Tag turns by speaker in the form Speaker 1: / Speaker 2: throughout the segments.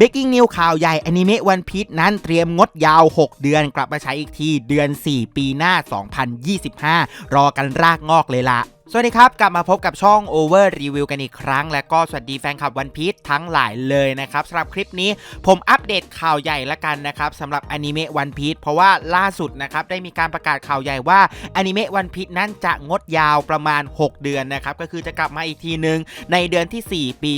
Speaker 1: เบกกิ้งนิวข่าวใหญ่อนิเมะวันพีชนั้นเตรียมงดยาว 6 เดือนกลับมาใช้อีกทีเดือน 4 ปีหน้า 2025 รอกันรากงอกเลยละ สวัสดีครับ กลับมาพบกับช่อง Over Review กันอีกครั้ง และก็สวัสดีแฟนคลับวันพีชทั้งหลายเลยนะครับสำหรับคลิปนี้ผมอัปเดตข่าวใหญ่ละกันนะครับสำหรับอนิเมะวันพีชเพราะว่าล่าสุดนะครับได้มีการประกาศข่าวใหญ่ว่าอนิเมะวันพีชนั้นจะงดยาวประมาณ 6 เดือนนะครับก็คือจะกลับมาอีกทีหนึ่งในเดือนที่ 4 ปี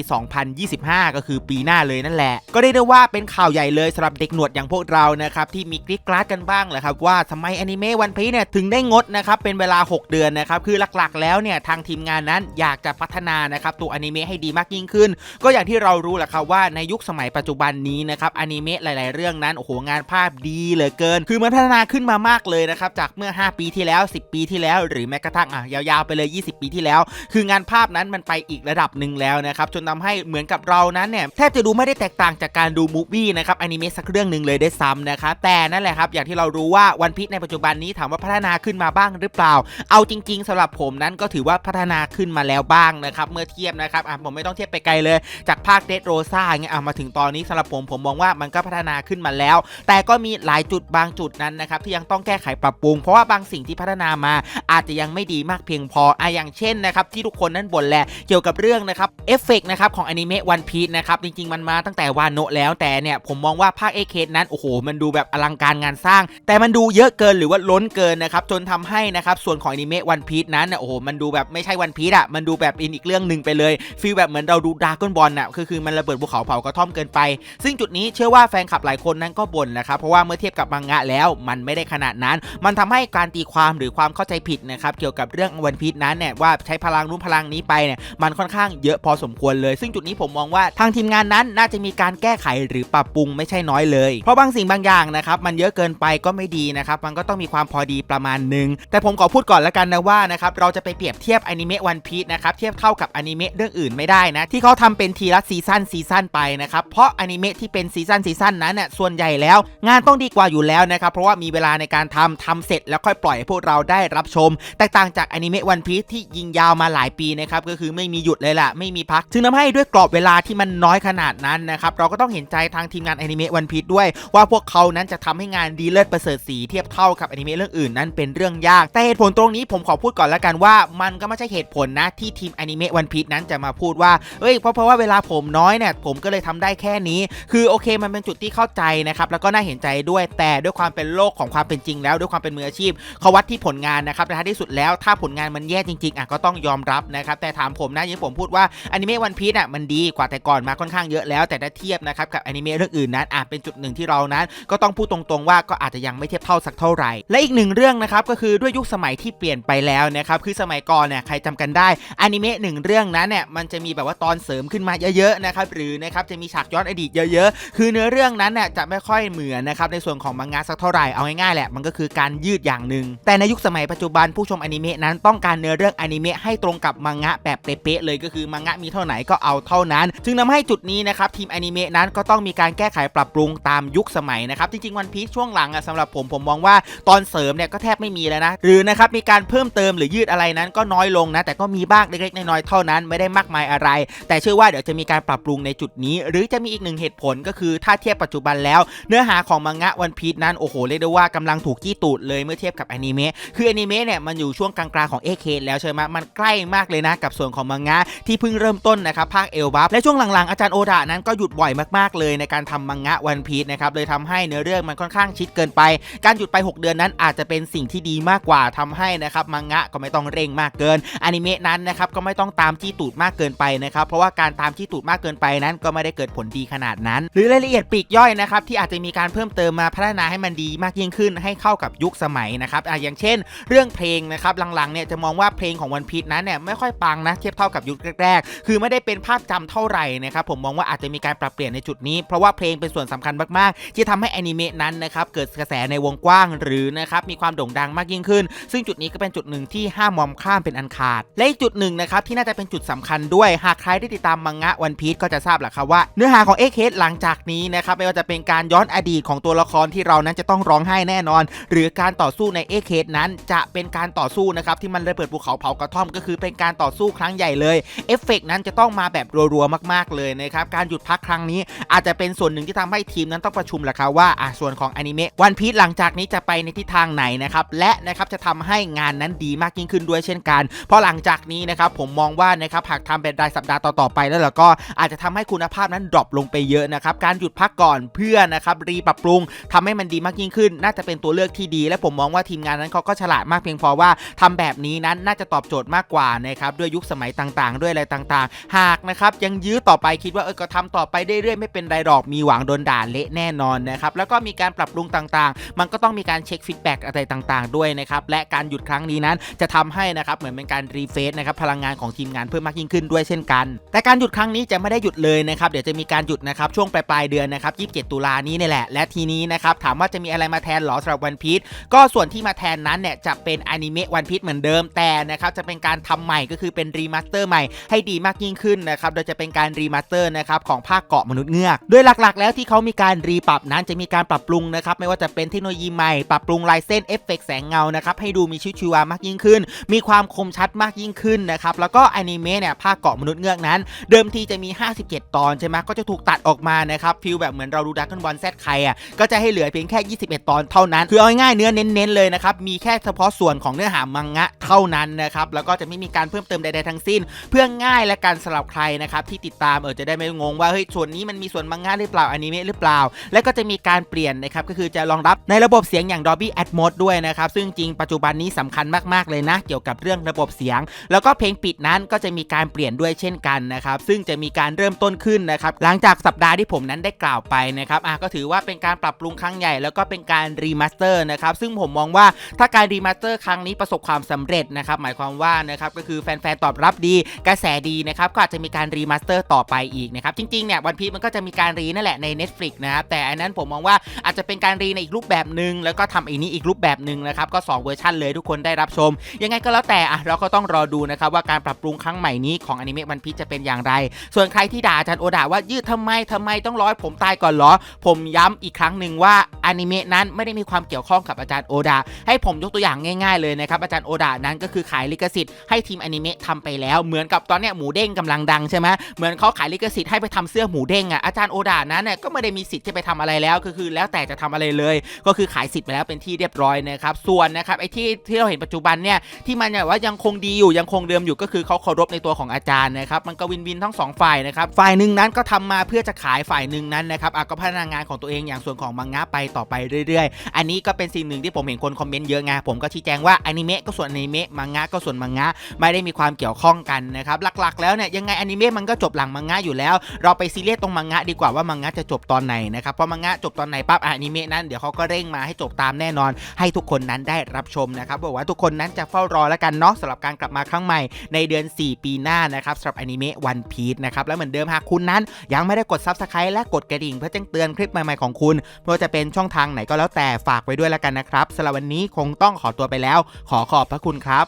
Speaker 1: 2025 ก็คือปีหน้าเลยนั่นแหละ ก็เรียกได้ว่าเป็นข่าวใหญ่เลยสำหรับเด็กหนวดอย่างพวกเรานะครับที่มีกริ๊กกราดกันบ้างแหละครับว่าทำไมอนิเมะวันพีชเนี่ยถึงได้งดนะครับเป็นเวลา 6 เดือนนะครับคือหลักๆ แล้วเนี่ยทางทีมงานนั้นอยากจะพัฒนานะครับตัวอนิเมะให้ดีมากยิ่งขึ้น ก็อย่างที่เรารู้แหละครับว่าในยุคสมัยปัจจุบันนี้นะครับอนิเมะหลาย ๆ เรื่องนั้นโอ้โหงานภาพดีเหลือเกิน คือมันพัฒนาขึ้นมามากเลยนะครับจากเมื่อ 5 ปีที่แล้ว 10 ปีที่แล้ว หรือแม้กระทั่งอะยาวๆไปเลย 20 ปีที่แล้ว คืองานภาพนั้นมันไปอีกระดับหนึ่งแล้วนะครับจนทำให้เหมือนกับเรานั้นเนี่ยแทบจะดูไม่ได้แตกต่างจากการดูมูฟวี่นะครับอนิเมะสักเรื่องหนึ่งเลยได้ซ้ำนะครับแต่นั่นแหละครับอย่างที่เรารู้ว่าวันพีชในปัจจุบันนี้ถามว่าพัฒนาขึ้นมาบ้างหรือเปล่า เอาจริง ๆสำหรับผมนั้นก็ถือว่าพัฒนาขึ้นมาแล้วบ้างนะครับเมื่อเทียบนะครับอะผมไม่ต้องเทียบไปไกลเลย จากภาคเดดโรซ่าเงี้ยอะมาถึงตอนนี้สำหรับผมผมมองว่ามันก็พัฒนาขึ้นมาแล้ว แต่ก็มีหลายจุดบางจุดนั้นนะครับที่ยังต้องแก้ไขปรับปรุง เพราะว่าบางสิ่งที่พัฒนามาอาจจะยังไม่ดีมากเพียงพออะอย่างเช่นนะครับที่ทุกคนนั้นบ่นแหละเกี่ยวกับเรื่องนะครับเอฟเฟกนะครับของอนิเมะวันพีชนะครับจริงๆมันมาตั้งแต่วานโนะแล้วแต่เนี่ยผมมองว่าภาคเอเคนั้นโอ้โหมันดูแบบอลังการงานสร้าง แต่มันดูเยอะเกินหรือว่าล้นเกินนะครับจนทำให้นะครับส่วนของอนิเมะวันพีชนั้นโอ้โหมันดูแบบไม่ใช่วันพีชอะมันดูแบบเป็นอีกเรื่องหนึ่งไปเลยฟีลแบบเหมือนเราดูดราก้อนบอลน่ะคือคือมันระเบิดภูเขาเผากระท่อมเกินไป ซึ่งจุดนี้เชื่อว่าแฟนคลับหลายคนนั้นก็บ่นนะครับเพราะว่าเมื่อเทียบกับมังงะแล้ว มันไม่ได้ขนาดนั้น มันทำให้การตีความหรือความเข้าใจผิดนะครับเกี่ยวกับเรื่องวันพีชนั้นเนี่ยว่าใช้พลังนู้นพลังนี้ไปเนี่ยมันค่อนข้างเยอะพอสมควรเลย ซึ่งจุดนี้ผมมองว่าทางทีมงานนั้นน่าจะมีการแก้ไขหรือปรับปรุงไม่ใช่น้อยเลย เพราะบางสิ่งบางอย่างนะครับมันเยอะเกินไปก็ไม่ดีนะครับมันก็ต้องมีความพอดีประมาณหนึงแต่ผมขอพูดก่อนแล้วกันนะว่านะครับเราจะไปเปรียบเทียบอนิเมะวันพีชนะครับเทียบเท่ากับอนิเมะเรื่องอื่นไม่ได้นะที่เขาทำเป็นทีละซีซั่นซีซั่นไปนะครับเพราะอนิเมะที่เป็นซีซั่นซีซั่นนั้นเนี่ยส่วนใหญ่แล้ว งานต้องดีกว่าอยู่แล้วนะครับเพราะว่ามีเวลาในการทำทำเสร็จแล้วค่อยปล่อยให้พวกเราได้รับชม แตกต่างจากอนิเมะวันพีชที่ยิงยาวมาหลายปีนะครับก็คือไม่มีหยุดเลยล่ะไม่มีพักจึงทำให้ด้วยกรอบเวลาที่มันน้อยขนาดนั้นนะครับเราก็ต้องเห็นใจทางทีมงานอนิเมะวันพีชด้วย ว่าพวกเขานั้นจะทำให้งานดีเลิศประเสริฐสีเทียบเท่ากับอนิเมะเรื่องอื่นนั้นเป็นเรื่องยากแต่เหตุผลตรงนี้ผมขอพูดก่อนแล้วกันว่ามันก็ไม่ใช่เหตุผลนะที่ทีมอนิเมะวันพีชนั้นจะมาพูดว่าเอ้ยเพราะเพราะว่าเวลาผมน้อยเนี่ยผมก็เลยทำได้แค่นี้ คือโอเคมันเป็นจุดที่เข้าใจนะครับแล้วก็น่าเห็นใจด้วยแต่ด้วยความเป็นโลกของความเป็นจริงแล้วด้วยความเป็นมืออาชีพเขาวัดที่ผลงานนะครับแต่ท้ายที่สุดแล้วถ้าผลงานมันแย่จริงๆอะก็ต้องยอมรับนะครับแต่ถามผมนะอยังผมพูดว่าอนิเมะวันพีชอะมันดีกว่าแต่ก่อนมาค่อนข้างเยอะแล้ว แต่ถ้าเทียบนะครับกับอนิเมะเรื่องอื่นนั้นอาจเป็นจุดหนึ่งที่เรานั้น ก็ต้องพูดตรงๆว่าก็อาจจะยังไม่เทียบเท่าสักเท่าไหร่และอีกหนึ่งเรื่องนะครับก็คือด้วยยุคสมัยที่เปลี่ยนไปแล้วนะครับคือสมัยก่อนเนี่ยใครจำกันได้อนิเมะหนึ่งเรื่องนั้นเนี่ยมันจะมีแบบว่าตอนเสริมขึ้นมาเยอะๆนะครับหรือนะครับจะมีฉากย้อนอดีตเยอะ ๆ คือเนื้อเรื่องนั้นเนี่ยจะไม่ค่อยเหมือนนะครับในส่วนของมังงะสักเท่าไหร่เอาง่ายๆแหละมันก็คือการยืดอย่างหนึ่งแต่ในยุคสมัยปัจจุบันผู้ชมอนิเมะนั้นต้องการเนื้อเรื่องอนิเมะให้ตรงกับมังงะแบบเป๊ะๆเลยก็คือมังงะมีเท่าไหนก็เอาเท่านั้น จึงทำให้จุดนี้นะครับทีมอนิเมะนั้นก็ต้องมีการแก้ไขปรับปรุงตามยุคสมัยนะครับจริงๆวันพีชช่วงหลังอะสำหรับผมผมมองว่าตอนเสริมเนี่ยก็แทบไม่มีแล้วนะหรือนะครับมีการเพิ่มเติมหรือยืดอะไรนั้นก็น้อยลงนะ แต่ก็มีบ้างเล็กๆน้อยๆเท่านั้นไม่ได้มากมายอะไร แต่เชื่อว่าเดี๋ยวจะมีการปรับปรุงในจุดนี้ หรือจะมีอีกหนึ่งเหตุผลก็คือถ้าเทียบปัจจุบันแล้ว เนื้อหาของมังงะวันพีชนั้นโอ้โหเรียกได้ว่ากำลังถูกจี้ตูดเลยเมื่อเทียบกับอนิเมะคืออนิเมะเนี่ยมันอยู่ช่วงกลางๆของเอเคแล้วใช่ไหมมันใกล้มากเลยนะกับส่วนของมังงะที่เพิ่งเริ่มต้นนะครับภาคเอลบัฟและช่วงหลังๆอาจารย์โอดะนั้นก็หยุดบ่อยมากๆเลยในการทำมังงะวันพีชนะครับเลยทำให้เนื้อเรื่องมันค่อนข้างชิดเกินไป การหยุดไป 6 เดือนนั้นอาจจะเป็นสิ่งที่ดีมากกว่าทำให้นะครับมังงะก็ไม่ต้องเร่งมากเกินอนิเมะนั้นนะครับก็ไม่ต้องตามจี้ตูดมากเกินไปนะครับเพราะว่าการตามจี้ตูดมากเกินไปนั้นก็ไม่ได้เกิดผลดีขนาดนั้น หรือรายละเอียดปีกย่อยนะครับที่อาจจะมีการเพิ่มเติมมาพัฒนาให้มันดีมากยิ่งขึ้นให้เข้ากับยุคสมัยนะครับอะอย่างเช่น เรื่องเพลงนะครับหลังๆเนี่ยจะมองว่าเพลงของวันพีชนั้นเนี่ยไม่ค่อยปังนะเทียบเท่ากับยุคแรกๆ คือไม่ได้เป็นภาพจำเท่าไหร่นะครับผมมองว่าอาจจะมีการปรับเปลี่ยนในจุดนี้ เพราะว่าเพลงเป็นส่วนสำคัญมากๆ ที่ทำให้อนิเมะนั้นนะครับเกิดกระแสในวงกว้างหรือนะครับมีความโด่งดังมากยิ่งขึ้น ซึ่งจุดนี้ก็เป็นจุดหนึ่งที่ห้ามมอมข้าข้ามเป็นอันขาด และอีกจุดหนึ่งนะครับที่น่าจะเป็นจุดสำคัญด้วยหากใครได้ติดตามมังงะวันพีชก็จะทราบแหละครับว่าเนื้อหาของเอ็กเคสหลังจากนี้นะครับไม่ว่าจะเป็นการย้อนอดีตของตัวละครที่เรานั้นจะต้องร้องไห้แน่นอน หรือการต่อสู้ในเอ็กเคสนั้นจะเป็นการต่อสู้นะครับที่มันระเบิดภูเขาเผากระท่อมก็คือเป็นการต่อสู้ครั้งใหญ่เลยเอฟเฟกต์นั้นจะต้องมาแบบรัวๆมากๆเลยนะครับการหยุดพักครั้งนี้ อาจจะเป็นส่วนหนึ่งที่ทำให้ทีมนั้นต้องประชุมแหละครับว่าอะส่วนของอนิเมะวันพี e หลังจากนี้จะไปในทิศทางไหนนะครับและนะครับจะทำให้งานนั้นดีมากยิ่งขึ้นด้วยเช่นกัน เพราะหลังจากนี้นะครับผมมองว่านะครับหากทำเป็นรายสัปดาห์ต่อๆไปแล้วแล้วก็อาจจะทำให้คุณภาพนั้นดรอปลงไปเยอะนะครับการหยุดพักก่อนเพื่อนะครับรีปรับปรุงทำให้มันดีมากยิ่งขึ้น น่าจะเป็นตัวเลือกที่ดี และผมมองว่าทีมงานนั้นเขาก็ฉลาดมากเพียงพอว่าทำแบบนี้นั้นน่าจะตอบโจทย์มากกว่านะครับด้วยยุคสมัยต่างๆ ด้วยอะไรต่างๆ หากนะครับยังยื้อต่อไปคิดว่าเออก็ทำต่อไปเรื่อยๆไม่เป็นไรหรอกมีหวังโดนด่าเละแน่นอนนะครับแล้วก็มีการปรับปรุงต่างๆ มันก็ต้องมีการเช็คฟีดแบ็กอะไรต่างๆ ด้วยนะครับและการหยุดครั้งนี้นั้นจะทำให้นะครับเหมือนเป็นการรีเฟซนะครับพลังงานของทีมงานเพิ่มมากยิ่งขึ้นด้วยเช่นกัน แต่การหยุดครั้งนี้จะไม่ได้หยุดเลยนะครับเดี๋ยวจะมีการหยุดนะครับช่วงปลายปลายเดือนนะครับ27 ตุลานี้นี่แหละ และทีนี้นะครับถามว่าจะมีอะไรมาแทนหรอสำหรับวันพีชก็ส่วนที่มาแทนนั้นเนี่ยจะเป็นอนิเมะวันพีชเหมือนเดิมแต่นะครับจะเป็นการทำใหม่ก็คือเป็นรีมาสเตอร์ใหม่ให้ดีมากยิ่งขึ้นนะครับโดยจะเป็นการรีมาสเตอร์นะครับของภาคเกาะมนุษย์เงือกโดยหลักๆ แล้วที่เขามีการรีปรับนั้นจะมีการปรับปรุงนะครับไม่ว่าจะเป็นเทคโนโลยีใหม่ปรับปรุงลายเส้นเอฟเฟกแสงเงานะครับให้ดูมีชีวิตชีวามากยิ่งขึ้น มีความคมชัดมากยิ่งขึ้นนะครับ แล้วก็อนิเมะเนี่ยภาคเกาะมนุษย์เงือกนั้น เดิมทีจะมี 57 ตอนใช่ไหมก็จะถูกตัดออกมานะครับฟิลแบบเหมือนเราดูดักกันบอลแซดใครอะก็จะให้เหลือเพียงแค่ 21 ตอนเท่านั้น คือเอาง่ายเนื้อเน้นๆเลยนะครับมีแค่เฉพาะส่วนของเนื้อหามังงะ เท่านั้นนะครับแล้วก็จะไม่มีการเพิ่มเติมใดๆทั้งสิ้น เพื่อง่ายและการสำหรับใครนะครับที่ติดตามเออจะได้ไม่งงว่าเฮ้ยส่วนนี้มันมีส่วนมังงะหรือเปล่าอนิเมะหรือเปล่า และก็จะมีการเปลี่ยนนะครับก็คือจะรองรับในระบบเสียงอย่าง Dolby Atmos ด้วยนะครับซึ่งจริงปัจจุบันนี้สำคัญมากๆเลยนะ เกี่ยวกับเรื่องระบบเสียง แล้วก็เพลงปิดนั้นก็จะมีการเปลี่ยนด้วยเช่นกันนะครับซึ่งจะมีการเริ่มต้นขึ้นนะครับหลังจากสัปดาห์ที่ผมนั้นได้กล่าวไปนะครับอะก็ถือว่าเป็นการปรับปรุงครั้งใหญ่ แล้วก็เป็นการรีมาสเตอร์นะครับซึ่งผมมองว่าถ้าการรีมาสเตอร์ครั้งนี้ประสบความสำเร็จนะครับหมายความว่านะครับก็คือแฟนๆตอบรับดีกระแสดีนะครับก็อาจจะมีการรีมาสเตอร์ต่อไปอีกนะครับจริงๆเนี่ยวันพีมันก็จะมีการรีนั่นแหละใน Netflix นะครับแต่อันนั้นผมมองว่าอาจจะเป็นการรีในอีกรูปแบบหนึ่งแล้วก็ทำอีนี้อีกรูปแบบหนึ่งนะครับก็สองเวอร์ชันเลยทุกคนได้รับชม ยังไงก็แล้วแต่อะเราก็ต้องรอดูนะครับว่าการปรับปรุงครั้งใหม่นี้ของอนิเมะวันพีจะเป็นอย่างไร ส่วนใครที่ด่าอาจารย์โอดาว่ายืดทำไมทำไมต้องร้อยผมตายก่อนเหรอ ผมย้ำอีกครั้งหนึ่งว่าอนิเมะนั้นไม่ได้มีความเกี่ยวข้องกับอาจารย์โอดาให้ผมยกตัวอย่างง่าย ๆเลยนะครับอาจารย์โอดานั้นก็คือขายลิขสิทธิ์ให้ทีมอนิเมะทำไปแล้ว เหมือนกับตอนเนี้ยหมูเด้งกำลังดังใช่ไหมเหมือนเขาขายลิขสิทธิ์ให้ไปทำเสื้อหมูเด้งอะอาจารย์โอดานั้นเนี่ยก็ไม่ได้มีสิทธิ์จะไปทำอะไรแล้วก็คือแล้วแต่จะทำอะไรเลย ก็คือขายสิทธิ์ไปแล้วเป็นที่เรียบร้อยนะครับส่วนนะครับไอ้ที่ที่เราเห็นปัจจุบันเนี่ยที่มันเนี่ยว่ายังคงดีอยู่ยังคงเดิมอยู่ก็คือเขาเคารพในตัวของอาจารย์นะครับมันก็วินวินทั้งสองฝ่ายนะครับฝ่ายหนึ่งนั้นก็ทำมาเพื่อจะขายฝ่ายหนึ่งนั้นนะครับก็พัฒนางานของตัวเองอย่างส่วนของมังงะไปต่อไปเรื่อย ๆ อันนี้ก็เป็นสิ่งหนึ่งที่ผมเห็นคนคอมเมนต์เยอะไงผมก็ชี้แจงว่าอนิเมะก็ส่วนอนิเมะมังงะก็ส่วนมังงะไม่ได้มีความเกี่ยวข้องกันนะครับหลักๆ แล้วเนี่ยยังไงอนิเมะมันก็จบหลังมังงะอยู่แล้ว เราไปซีเรียสตรงมังงะดีกว่าว่ามังงะจะจบตอนไหนนะครับเพราะมังงะจบตอนไหนปั๊บอนิเมะนั้นเดี๋ยวเขาก็เร่งมาให้จบตามแน่นอน ให้ทุกคนนั้นได้รับชมนะครับบอกว่าทุกคนนั้นจะเฝ้ารอแล้วกันเนาะสำหรับการกลับมาครั้งใหม่ในเดือน 4 ปีหน้านะครับสำหรับอนิเมะวันพีชนะครับแล้วเหมือนเดิมหากคุณนั้น ยังไม่ได้กด Subscribe และกดกระดิ่งเพื่อแจ้งเตือนคลิปใหม่ๆของคุณไม่ว่าจะเป็นช่องทางไหนก็แล้วแต่ฝากไว้ด้วยแล้วกันนะครับสำหรับวันนี้คงต้องขอตัวไปแล้ว ขอขอบพระคุณครับ